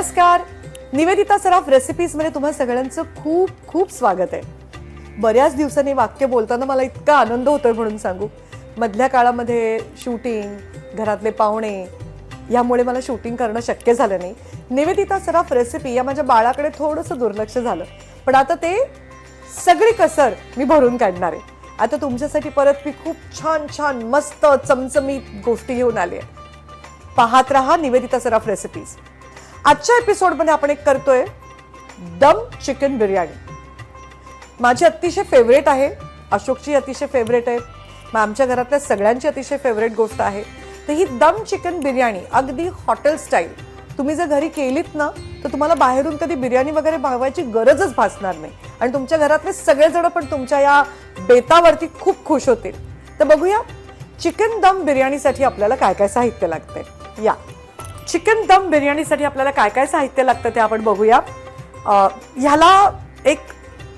नमस्कार. निवेदिता सराफ रेसिपीजमध्ये तुम्हा सगळ्यांचं खूप खूप स्वागत आहे. बऱ्याच दिवसांनी वाक्य बोलताना मला इतका आनंद होतोय म्हणून सांगू. मधल्या काळामध्ये शूटिंग घरातले पाहुणे यामुळे मला शूटिंग करणं शक्य झालं नाही. निवेदिता सराफ रेसिपी या माझ्या बाळाकडे थोडंसं दुर्लक्ष झालं. पण आता ते सगळी कसर मी भरून काढणार आहे. आता तुमच्यासाठी परत मी खूप छान छान मस्त चमचमीत गोष्टी घेऊन आली आहे. पाहत रहा निवेदिता सराफ रेसिपीज आजच्या एपिसोडमध्ये आपण एक करतोय दम चिकन बिर्याणी. माझी अतिशय फेवरेट आहे अशोकची अतिशय फेवरेट आहे मग आमच्या घरातल्या सगळ्यांची अतिशय फेवरेट गोष्ट आहे. तर ही दम चिकन बिर्याणी अगदी हॉटेल स्टाईल तुम्ही जर घरी केलीत ना तर तुम्हाला बाहेरून कधी बिर्याणी वगैरे भावायची गरजच भासणार नाही. आणि तुमच्या घरातले सगळेजण पण तुमच्या या बेतावरती खूप खुश होतील. तर बघूया चिकन दम बिर्याणीसाठी आपल्याला काय काय साहित्य लागते या. चिकन दम बिर्याणीसाठी आपल्याला काय काय साहित्य लागतं ते आपण बघूया. ह्याला एक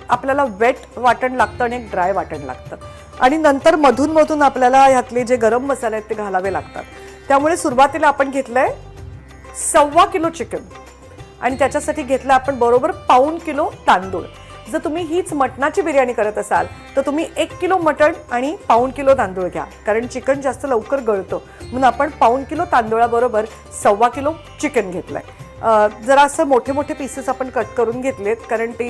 आपल्याला वेट वाटण लागतं आणि एक ड्राय वाटण लागतं. आणि नंतर मधून मधून आपल्याला ह्यातले जे गरम मसाले आहेत ते घालावे लागतात. त्यामुळे सुरुवातीला आपण घेतलं आहे सव्वा किलो चिकन. आणि त्याच्यासाठी घेतलं आपण बरोबर पाऊण किलो तांदूळ. जर तुम्ही हीच मटणाची बिर्याणी करत असाल तर तुम्ही एक किलो मटण आणि पाऊण किलो तांदूळ घ्या. कारण चिकन जास्त लवकर गळतं. म्हणून आपण पाऊण किलो तांदूळाबरोबर सव्वा किलो चिकन घेतलं आहे जरा असं मोठे मोठे पीसेस आपण कट करून घेतलेत कारण ती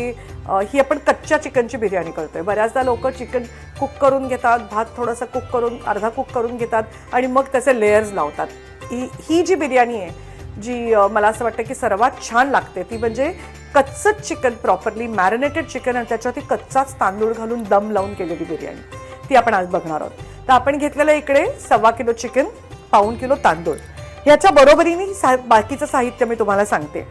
ही आपण कच्च्या चिकनची बिर्याणी करतोय. बऱ्याचदा लोक चिकन कुक करून घेतात भात थोडासा कुक करून अर्धा कुक करून घेतात आणि मग त्याचे लेयर्स लावतात. ही ही जी बिर्याणी आहे जी मला असं वाटतं की सर्वात छान लागते ती म्हणजे कच्चंच चिकन प्रॉपरली मॅरिनेटेड चिकन आणि त्याच्यावरती कच्चाच तांदूळ घालून दम लावून केलेली बिर्याणी. ती आपण आज बघणार आहोत. तर आपण घेतलेलं इकडे सव्वा किलो चिकन पाऊण किलो तांदूळ. ह्याच्या बरोबरीने सा बाकीचं साहित्य मी तुम्हाला सांगते.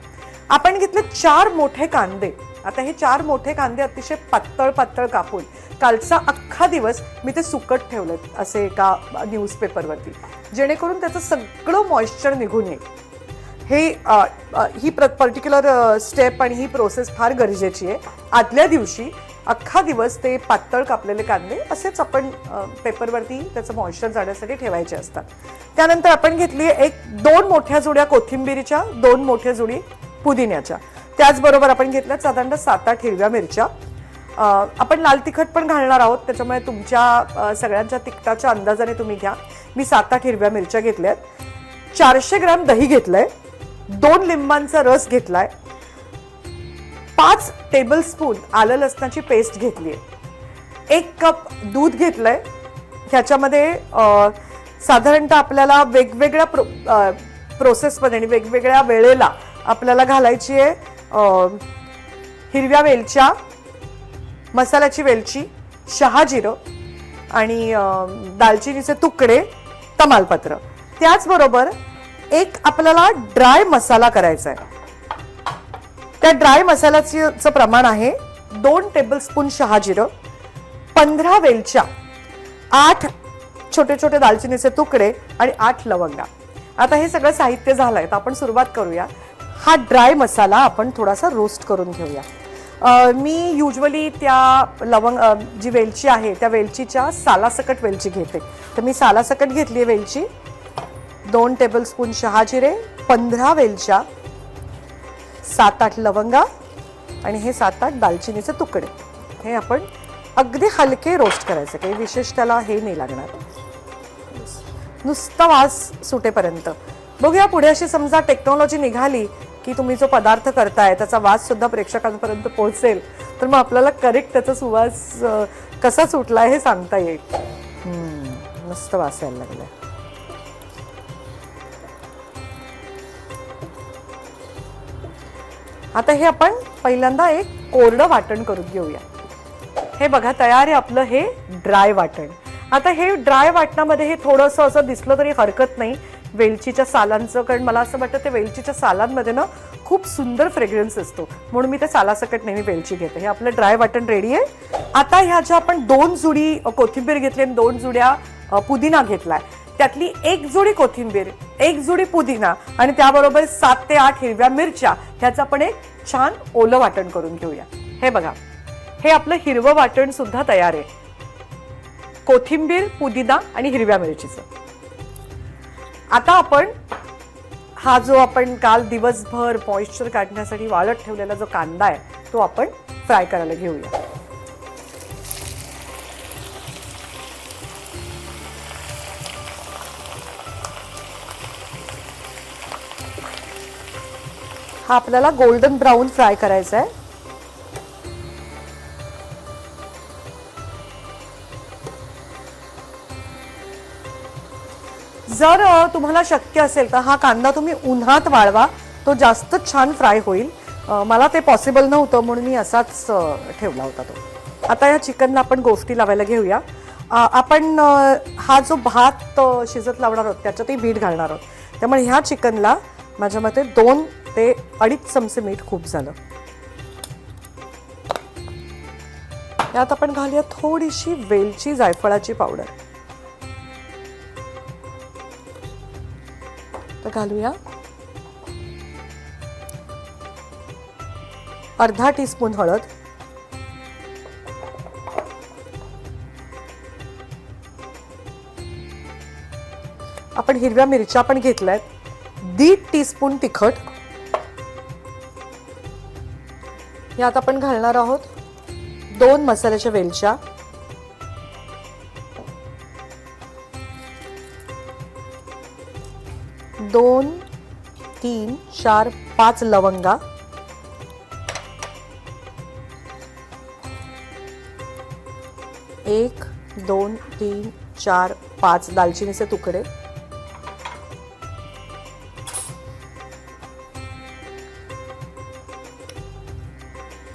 आपण घेतले चार मोठे कांदे. आता हे चार मोठे कांदे अतिशय पातळ पातळ कापून कालचा अख्खा दिवस मी ते सुकट ठेवलेत असे एका न्यूजपेपरवरती. जेणेकरून त्याचं सगळं मॉइश्चर निघून येईल. हे ही प्र ही पर्टिक्युलर स्टेप आणि ही प्रोसेस फार गरजेची आहे. आदल्या दिवशी अख्खा दिवस ते पातळ कापलेले कांदे असेच आपण पेपरवरती त्याचं मॉइश्चर जाण्यासाठी ठेवायचे असतात. त्यानंतर आपण घेतली एक दोन मोठ्या जुड्या कोथिंबिरीच्या दोन मोठ्या जुडी पुदिन्याच्या. त्याचबरोबर आपण घेतल्या साधारणतः सात आठ हिरव्या मिरच्या. आपण लाल तिखट पण घालणार आहोत त्याच्यामुळे तुमच्या सगळ्यांच्या तिखटाच्या अंदाजाने तुम्ही घ्या. मी सात आठ हिरव्या मिरच्या घेतल्या आहेत चारशे ग्रॅम दही घेतलं आहे दोन लिंबांचा रस घेतलाय. पाच टेबलस्पून आलं लसणाची पेस्ट घेतली आहे एक कप दूध घेतलंय. ह्याच्यामध्ये साधारणतः आपल्याला वेगवेगळ्या प्रो प्रोसेसमध्ये आणि वेगवेगळ्या वेळेला आपल्याला घालायची आहे हिरव्या वेलच्या मसाल्याची वेलची शहाजिरं आणि दालचिनीचे तुकडे तमालपत्र. त्याचबरोबर एक आपल्याला ड्राय मसाला करायचा आहे त्या ड्राय मसाल्याचं प्रमाण आहे दोन टेबलस्पून शहाजिरं पंधरा वेलच्या आठ छोटे छोटे दालचिनीचे तुकडे आणि आठ लवंगा. आता हे सगळं साहित्य झालंय तर आपण सुरुवात करूया. हा ड्राय मसाला आपण थोडासा रोस्ट करून घेऊया. मी युजली त्या लवंग जी वेलची आहे त्या वेलचीच्या सालासकट वेलची घेते. तर मी सालासकट घेतली आहे वेलची. दोन टेबलस्पून शहाजिरे पंधरा वेलच्या सात आठ लवंगा आणि हे सात आठ दालचिनीचे तुकडे. हे आपण अगदी हलके रोस्ट करायचे. काही विशेष त्याला हे नाही लागणार. नुसता वास सुटेपर्यंत. बघूया पुढे अशी समजा टेक्नॉलॉजी निघाली की तुम्ही जो पदार्थ करताय त्याचा वास सुद्धा प्रेक्षकांपर्यंत पोहोचेल. तर मग आपल्याला करेक्ट त्याचा सुवास कसा सुटलाय हे सांगता येईल. मस्त वास यायला लागलाय. आता हे आपण पहिल्यांदा एक कोरडं वाटण करून घेऊया. हे बघा तयार आहे आपलं हे ड्राय वाटण. आता हे ड्राय वाटणामध्ये हे थोडंसं असं दिसलं तरी हरकत नाही. वेलचीच्या सालांचं कारण मला असं वाटतं ते वेलचीच्या सालांमध्ये ना खूप सुंदर फ्रेग्रन्स असतो. म्हणून मी ते सालासकट नेहमी वेलची घेते. हे आपलं ड्राय वाटण रेडी आहे. आता ह्या ज्या आपण दोन जुडी कोथिंबीर घेतली आणि दोन जुड्या पुदिना घेतला आहे त्यातली एक जुडी कोथिंबीर एक जुडी पुदिना आणि त्याबरोबर सात ते आठ हिरव्या मिरच्या ह्याचं आपण एक छान ओलं वाटण करून घेऊया. हे बघा हे आपलं हिरवं वाटण सुद्धा तयार आहे. कोथिंबीर पुदिना आणि हिरव्या मिरचीचं. आता आपण हा जो आपण काल दिवसभर मॉइश्चर काढण्यासाठी वाळत ठेवलेला जो कांदा आहे तो आपण फ्राय करायला घेऊया. हा आपल्याला गोल्डन ब्राऊन फ्राय करायचा आहे. जर तुम्हाला शक्य असेल तर हा कांदा तुम्ही उन्हात वाळवा. तो जास्त छान फ्राय होईल. मला ते पॉसिबल नव्हतं म्हणून मी असाच ठेवला होता तो. आता या चिकनला आपण गोष्टी लावायला घेऊया. आपण हा जो भात शिजत लावणार आहोत त्याच्यातही मीठ घालणार आहोत. त्यामुळे ह्या चिकनला माझ्या मते दोन ते अडीच चमचे मीठ खूप झालं. यात आपण घालूया थोडीशी वेलची जायफळाची पावडर. तर घालूया अर्धा टीस्पून हळद. आपण हिरव्या मिरच्या पण घेतल्यात. दीड टीस्पून तिखट. यात आपण घालणार आहोत दोन मसाल्याच्या वेलच्या. दोन तीन चार पाच लवंगा. एक दोन तीन चार पाच दालचिनीचे तुकडे.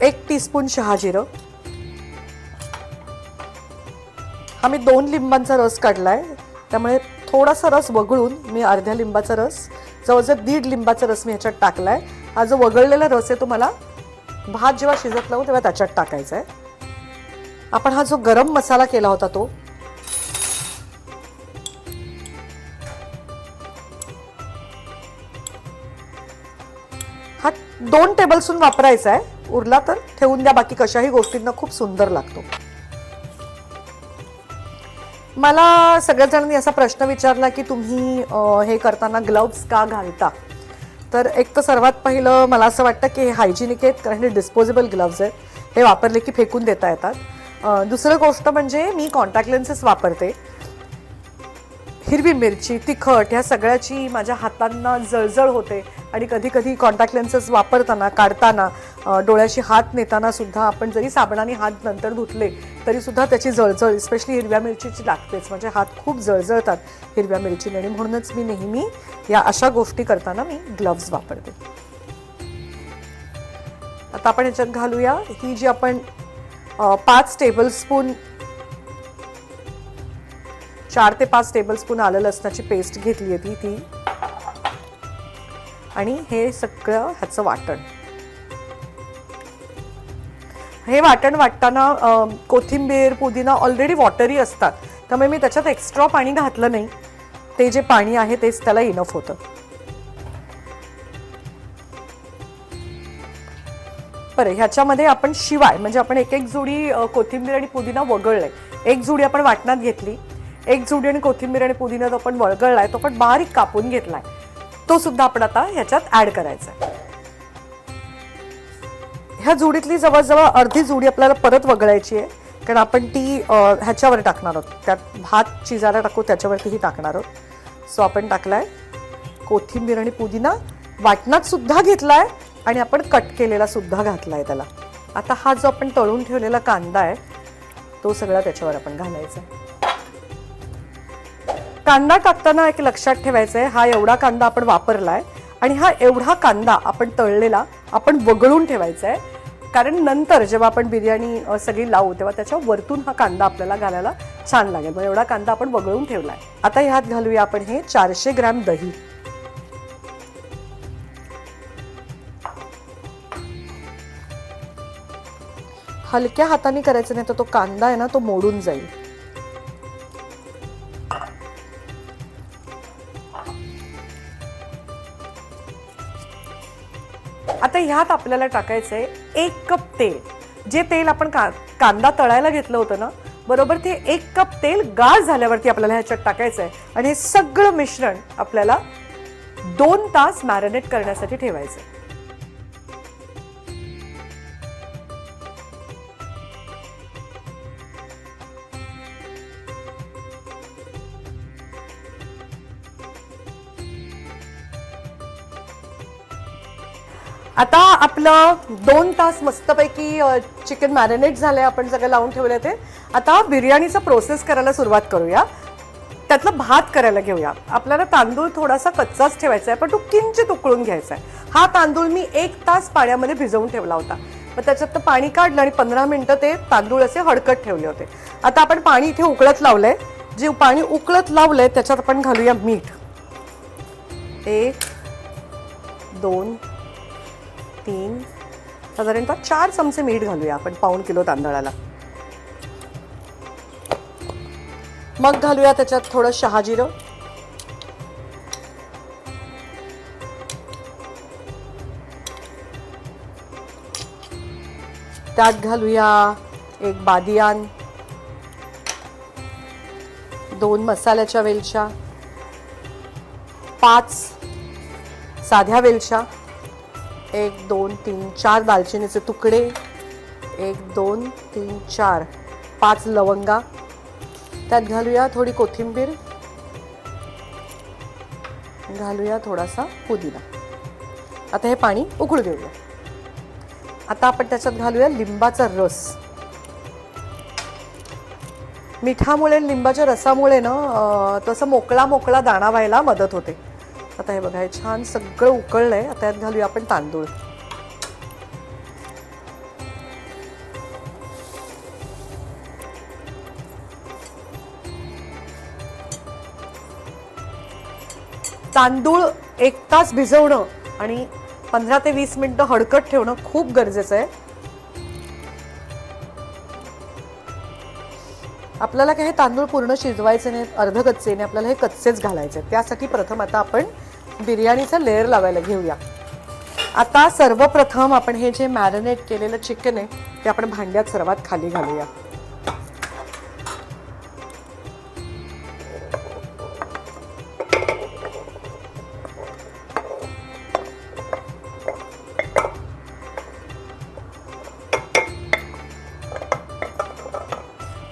एक टीस्पून शहाजिरं हा मी दोन लिंबांचा रस काढला आहे त्यामुळे थोडासा रस वगळून मी अर्ध्या लिंबाचा रस जवळजवळ दीड लिंबाचा रस मी ह्याच्यात आहे हा जो वगळलेला रस आहे तो मला भात जेव्हा शिजत लावू तेव्हा त्याच्यात टाकायचा आहे आपण हा जो गरम मसाला केला होता तो दोन टेबलस्पून वापरायचा आहे. उरला तर ठेवून द्या बाकी कशाही गोष्टींना खूप सुंदर लागतो. मला सगळ्या जणांनी असा प्रश्न विचारला की तुम्ही हे करताना ग्लव्स का घालता? तर एक तर सर्वात पहिलं मला असं वाटतं की हे हायजिनिक आहेत कारण हे डिस्पोजेबल ग्लव्ज आहेत. हे वापरले की फेकून देता येतात. दुसरं गोष्ट म्हणजे मी कॉन्टॅक्ट लेन्सेस वापरते. हिरवी मिरची तिखट ह्या सगळ्याची माझ्या हातांना जळजळ होते. आणि कधी कधी कॉन्टॅक्ट लेन्सेस वापरताना काढताना डोळ्याशी हात नेताना सुद्धा आपण जरी साबणाने हात नंतर धुतले तरी सुद्धा त्याची जळजळ स्पेशली हिरव्या मिरचीची लागतेच. म्हणजे हात खूप जळजळतात हिरव्या मिरचीने आणि म्हणूनच मी नेहमी या अशा गोष्टी करताना मी ग्लव्ज वापरते. आता आपण ह्याच्यात घालूया. ही जी आपण पाच टेबलस्पून चार ते पाच टेबलस्पून आलं लसणाची पेस्ट घेतली आहे ती ती. आणि हे सगळं ह्याचं वाटण. हे वाटण वाटताना कोथिंबीर पुदिना ऑलरेडी वॉटरी असतात. त्यामुळे मी त्याच्यात एक्स्ट्रा पाणी घातलं नाही. ते जे पाणी आहे तेच त्याला इनफ होतं. बरं ह्याच्यामध्ये आपण शिवाय म्हणजे आपण एक एक जुडी कोथिंबीर आणि पुदिना वगळलाय. एक जुडी आपण वाटणात घेतली. एक जुडी आणि कोथिंबीर आणि पुदिना जो आपण वळगळलाय तो पण बारीक कापून घेतलाय. तो सुद्धा आपण आता ह्याच्यात ऍड करायचा आहे ह्या जुडीतली जवळजवळ अर्धी जुडी आपल्याला परत वगळायची आहे कारण आपण ती ह्याच्यावर टाकणार आहोत. त्यात भात शिजायला टाकू त्याच्यावरतीही टाकणार आहोत. सो आपण टाकलाय कोथिंबीर आणि पुदिना. वाटणात सुद्धा घेतलाय आणि आपण कट केलेला सुद्धा घातलाय त्याला. आता हा जो आपण तळून ठेवलेला कांदा आहे तो सगळा त्याच्यावर आपण घालायचा आहे कांदा टाकताना एक लक्षात ठेवायचं आहे हा एवढा कांदा आपण वापरलाय आणि हा एवढा कांदा आपण तळलेला आपण वगळून ठेवायचा आहे कारण नंतर जेव्हा आपण बिर्याणी सगळी लावू तेव्हा त्याच्या वरतून हा कांदा आपल्याला घालायला छान लागेल. मग एवढा कांदा आपण वगळून ठेवलाय. आता ह्यात घालूया आपण हे चारशे ग्रॅम दही. हलक्या हाताने करायचं नाही तर तो कांदा आहे ना तो मोडून जाईल. आता ह्यात आपल्याला टाकायचंय एक कप तेल. जे तेल आपण का कांदा तळायला घेतलं होतं ना बरोबर ते एक कप तेल गाळ झाल्यावरती आपल्याला ह्याच्यात टाकायचं आहे आणि हे सगळं मिश्रण आपल्याला दोन तास मॅरिनेट करण्यासाठी ठेवायचं आता आपलं दोन तास मस्तपैकी चिकन मॅरिनेट झालं आहे आपण सगळं लावून ठेवलं ते. आता बिर्याणीचा प्रोसेस करायला सुरुवात करूया. त्यातला भात करायला घेऊया. आपल्याला तांदूळ थोडासा कच्चाच ठेवायचा आहे पण तो किंचित उकळून घ्यायचा आहे. हा तांदूळ मी एक तास पाण्यामध्ये भिजवून ठेवला होता. मग त्याच्यात पाणी काढलं आणि पंधरा मिनटं ते तांदूळ असे हडकत ठेवले होते. आता आपण पाणी इथे उकळत लावलंय. जे पाणी उकळत लावलंय त्याच्यात आपण घालूया मीठ. एक दोन तीन. साधारणतः चार चमचे मीठ घालूया आपण पाऊण किलो तांदळाला. मग घालूया त्याच्यात थोडं शहाजिरं. त्यात घालूया एक बादियान. दोन मसाल्याच्या वेलच्या. पाच साध्या वेलच्या. एक दोन तीन चार दालचिनीचे तुकडे. एक दोन तीन चार. पाच लवंगा. त्यात घालूया थोडी कोथिंबीर. घालूया थोडासा पुदिना. आता हे पाणी उकळू देऊया. आता आपण त्याच्यात घालूया लिंबाचा रस. मिठामुळे लिंबाच्या रसामुळे ना तसं मोकळा मोकळा दाणा व्हायला मदत होते. आता हे बघा हे छान सगळं उकळलंय. आता यात घालूया आपण तांदूळ. तांदूळ एक तास भिजवणं आणि पंधरा ते वीस मिनिटं हडकत ठेवणं खूप गरजेचं आहे. आपल्याला काय हे तांदूळ पूर्ण शिजवायचे नाही अर्धकच्चे नाही आपल्याला हे कच्चेच घालायचे त्यासाठी प्रथम आता आपण बिर्याणीचा लेअर लावायला घेऊया. आता सर्वप्रथम आपण हे जे मॅरिनेट केलेलं चिकन आहे ते आपण भांड्यात सर्वात खाली घालूया.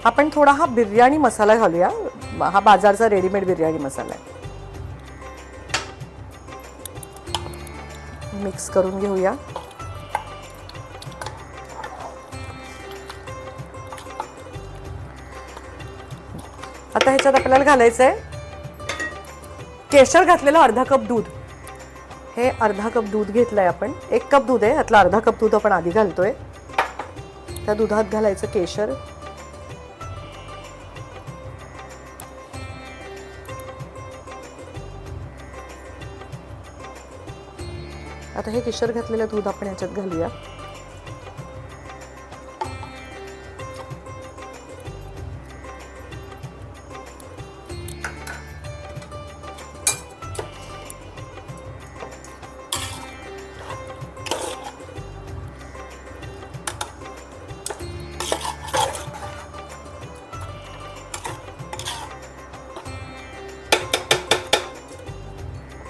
आपण थोडा हा बिर्याणी मसाला घालूया. हा बाजारचा रेडीमेड बिर्याणी मसाला आहे. मिक्स करून घेऊया. आता ह्याच्यात आपल्याला घालायचं आहे केशर घातलेलं अर्धा कप दूध. हे अर्धा कप दूध घेतलंय आपण. एक कप दूध आहे यातला अर्धा कप दूध आपण आधी घालतोय. त्या दुधात घालायचं केशर. आता हे केशर घातलेलं दूध आपण याच्यात घालूया.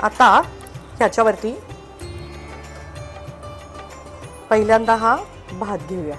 आता ह्याच्यावरती पहिल्यांदा हा भात घेऊया.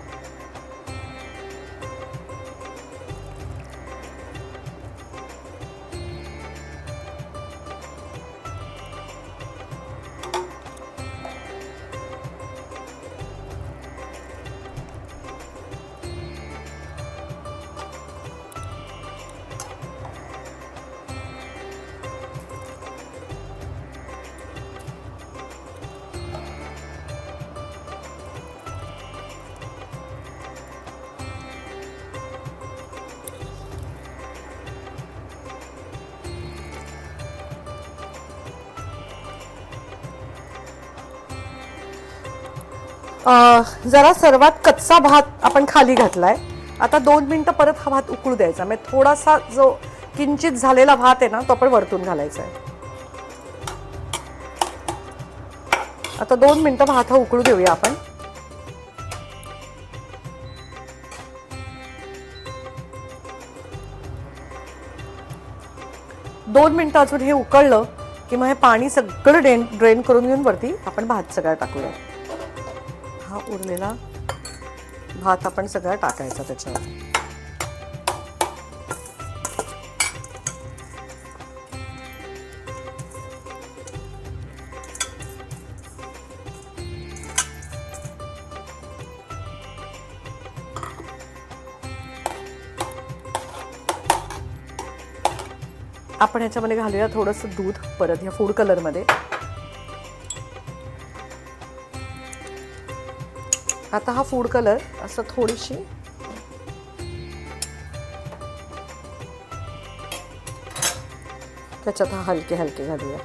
जरा सर्वात कच्चा भात आपण खाली घातलाय. आता दोन मिनटं परत हा भात उकळू द्यायचा. म्हणजे थोडासा जो किंचित झालेला भात आहे ना तो आपण वरतून घालायचा आहे. आता दोन मिनटं भात हा उकळू देऊया आपण. दोन मिनटं अजून हे उकळलं की मग हे पाणी सगळं ड्रेन ड्रेन करून घेऊन वरती आपण भात सगळा टाकूया. हा उरलेला भात आपण सगळा टाकायचा त्याच्यावर. आपण ह्याच्यामध्ये घालूया थोडंसं दूध परत ह्या फूड कलरमध्ये आता हा फूड कलर असं थोडीशी त्याच्यात हा हलके हलके घालूया.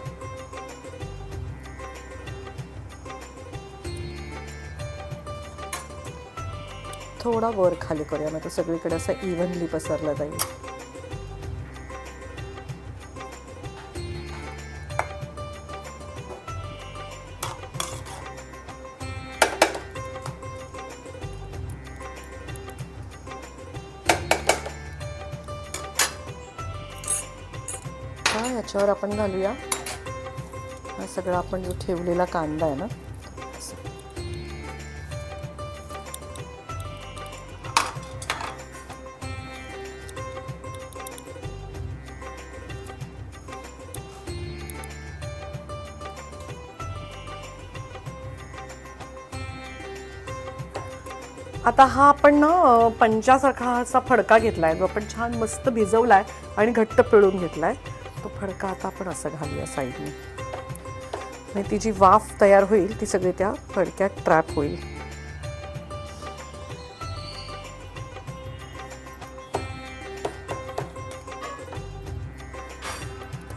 थोडा वर खाली करूया मग तो सगळीकडे असं इव्हनली पसरला जाईल. ह्याच्यावर आपण घालूया. हा सगळा आपण जो ठेवलेला कांदा आहे ना आता हा आपण ना पंचासारखा असा फडका घेतलाय. जो आपण छान मस्त भिजवलाय आणि घट्ट पिळून घेतलाय. तो फडका आता आपण असं घालूया साईडने. आणि ती जी वाफ तयार होईल ती सगळी त्या फडक्यात ट्रॅप होईल.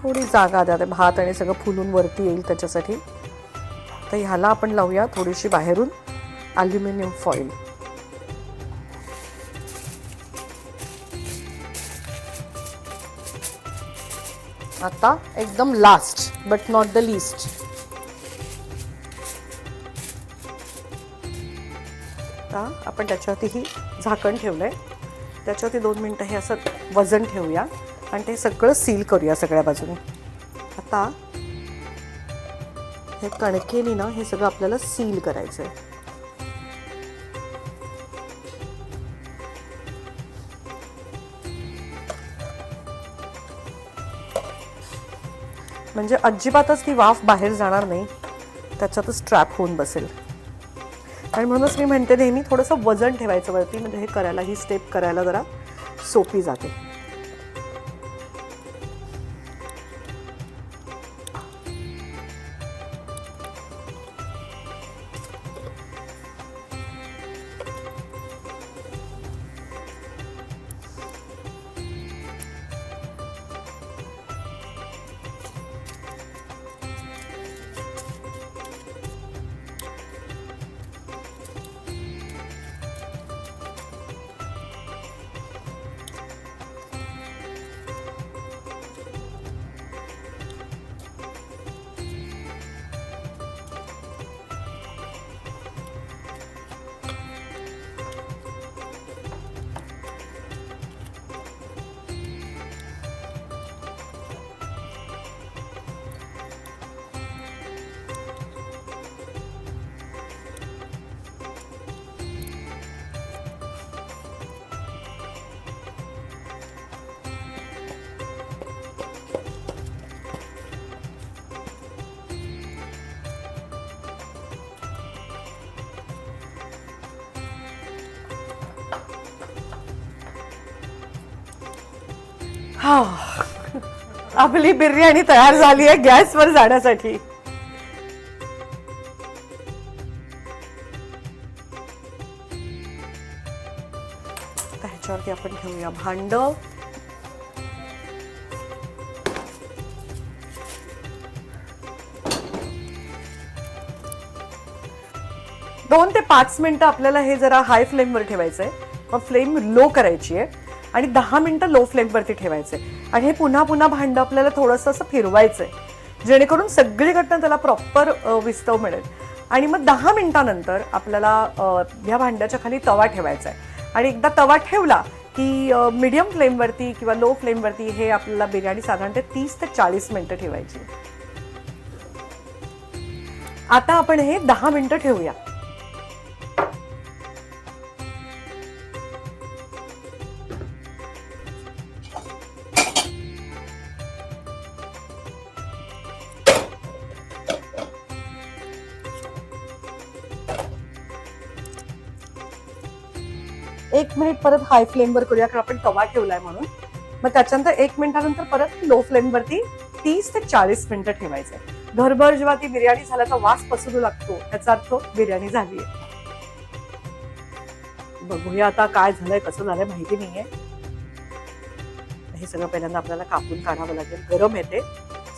थोडी जागा द्या ते भात आणि सगळं फुलून वरती येईल त्याच्यासाठी. तर ह्याला आपण लावूया थोडीशी बाहेरून अल्युमिनियम फॉईल आता एकदम last but not the list आता आपण त्याच्यावरती ही झाकण ठेवलंय. त्याच्यावरती दोन मिनटं हे असं वजन ठेवूया आणि ते सगळं सील करूया सगळ्या बाजूने. आता हे कणकेनी ना हे सगळं आपल्याला सील करायचं आहे म्हणजे अजिबातच ती वाफ बाहेर जाणार नाही. त्याच्यातच ट्रॅप होऊन बसेल. आणि म्हणूनच मी म्हणते नेहमी थोडंसं वजन ठेवायचं वरती म्हणजे हे करायला ही स्टेप करायला जरा सोपी जाते. हा. आपली बिर्याणी तयार झाली आहे गॅसवर जाण्यासाठी. त्याच्यावरती ह्याच्यावरती आपण ठेवूया भांड. दोन ते पाच मिनिटं आपल्याला हे जरा हाय फ्लेमवर ठेवायचं आहे मग फ्लेम लो करायची आहे आणि दहा मिनटं लो फ्लेमवरती ठेवायचं. आहे आणि हे पुन्हा पुन्हा भांडं आपल्याला थोडंसं असं फिरवायचं आहे जेणेकरून सगळीकडनं त्याला प्रॉपर विस्तव मिळेल. आणि मग दहा मिनटानंतर आपल्याला ह्या भांड्याच्या खाली तवा ठेवायचा आहे आणि एकदा तवा ठेवला की मीडियम फ्लेमवरती किंवा लो फ्लेमवरती हे आपल्याला बिर्याणी साधारणतः तीस ते चाळीस मिनटं ठेवायची. आता आपण हे दहा मिनटं ठेवूया. परत हाय फ्लेमवर करूया कारण आपण तवा ठेवलाय म्हणून. मग त्याच्यानंतर एक मिनिटानंतर परत लो फ्लेमवरती तीस ते चाळीस मिनिटं ठेवायचं घरभर जेव्हा ती बिर्याणी झाल्याचा वास पसरू लागतो त्याचा अर्थ बिर्याणी झाली आहे बघूया आता काय झालंय कसं झालंय माहिती नाहीये. हे सगळं पहिल्यांदा आपल्याला कापून काढावं लागेल. गरम येते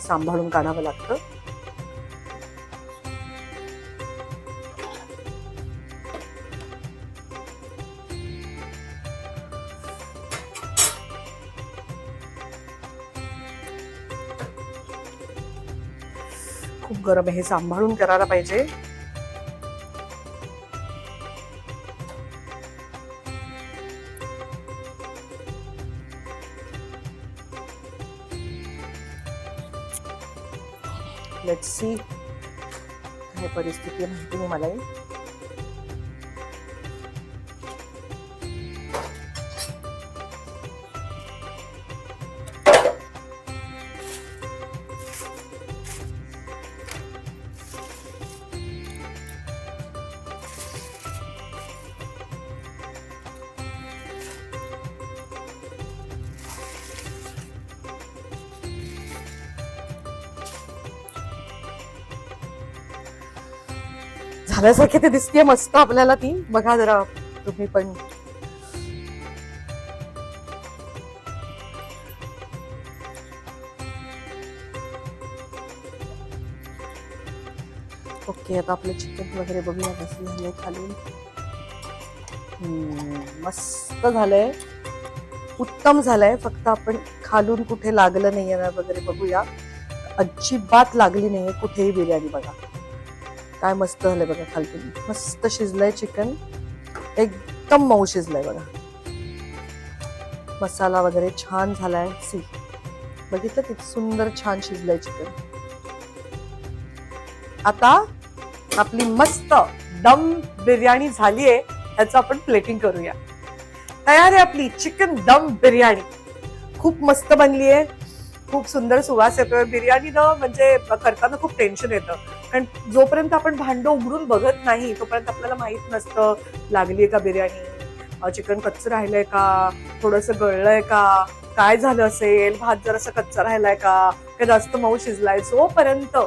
सांभाळून काढावं लागतं. खूप गरम आहे हे सांभाळून करायला पाहिजे. झाल्यासारखी ते दिसते मस्त आपल्याला ती. बघा जरा तुम्ही पण. ओके आता आपले चिकन वगैरे बघूया कसं झालंय खालून. हम्म, मस्त झालंय. उत्तम झालंय फक्त आपण खालून कुठे लागलं नाहीये वगैरे बघूया. अजिबात लागली नाहीये कुठेही बिर्याणी बघा. काय मस्त झालंय बघा खालतून. मस्त शिजलंय चिकन एकदम मऊ शिजलंय बघा. मसाला वगैरे छान झालाय. सी बघितलं किती सुंदर छान शिजलंय चिकन आता आपली मस्त दम बिर्याणी झालीये त्याचं आपण प्लेटिंग करूया. तयार आहे आपली चिकन दम बिर्याणी. खूप मस्त बनली आहे खूप सुंदर सुवास येतोय. बिर्याणी ना म्हणजे करताना खूप टेन्शन येतं. कारण जोपर्यंत आपण भांडं उघडून बघत नाही तोपर्यंत आपल्याला माहीत नसतं लागली का बिर्याणी? चिकन कच्चं राहिलंय का? थोडस गळलंय का? काय झालं असेल? भात जरासा कच्चा राहिलाय का? का जास्त मऊ शिजलाय? जोपर्यंत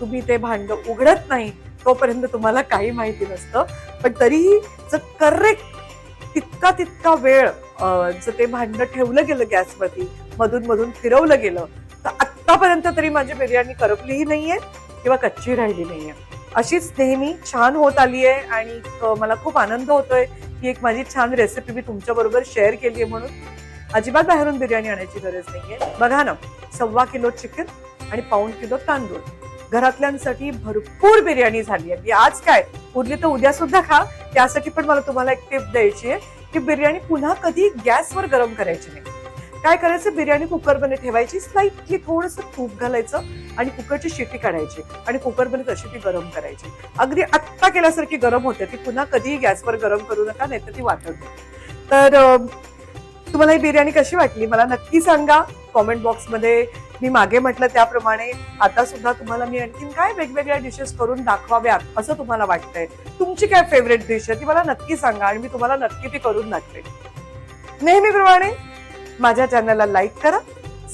तुम्ही ते भांड उघडत नाही तोपर्यंत तुम्हाला काही माहिती नसतं. पण तरीही जर करेक्ट तितका तितका वेळ जर ते भांड ठेवलं गेलं गॅसवरती मधून मधून फिरवलं गेलं तर आतापर्यंत तरी माझी बिर्याणी करपलीही नाहीये. किंवा कच्ची राहिली नाहीये. अशीच नेहमी छान होत आली आहे आणि मला खूप आनंद होतोय की एक माझी छान रेसिपी मी तुमच्या बरोबर शेअर केली आहे म्हणून. अजिबात बाहेरून बिर्याणी आणायची गरज नाहीये. बघा ना सव्वा किलो चिकन आणि पाऊण किलो तांदूळ. घरातल्यांसाठी भरपूर बिर्याणी झाली आहे. म्हणजे आज काय? उरली तर उद्या सुद्धा खा. त्यासाठी पण मला तुम्हाला एक टिप द्यायची आहे की बिर्याणी पुन्हा कधी गॅसवर गरम करायची नाही. काय करायचं? बिर्याणी कुकरमध्ये ठेवायची स्लाईटली थोडंसं तूप घालायचं आणि कुकरची शिटी काढायची आणि कुकरमध्ये तशी ती गरम करायची. अगदी आत्ता केल्यासारखी गरम होते ती पुन्हा कधीही गॅसवर गरम करू नका नाही तर ती वाटत नाही. तर तुम्हाला ही बिर्याणी कशी वाटली? मला नक्की सांगा. कॉमेंट बॉक्समध्ये मी मागे म्हटलं त्याप्रमाणे. आता सुद्धा तुम्हाला मी आणखीन काय वेगवेगळ्या डिशेस करून दाखवाव्यात असं तुम्हाला वाटतंय. तुमची काय फेवरेट डिश आहे ती मला नक्की सांगा आणि मी तुम्हाला नक्की ती करून दाखवेन. नेहमीप्रमाणे माझ्या चॅनलला लाईक करा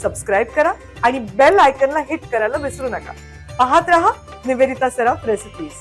सबस्क्राईब करा आणि बेल आयकनला हिट करायला विसरू नका. पाहत रहा निवेदिता सराफ रेसिपीज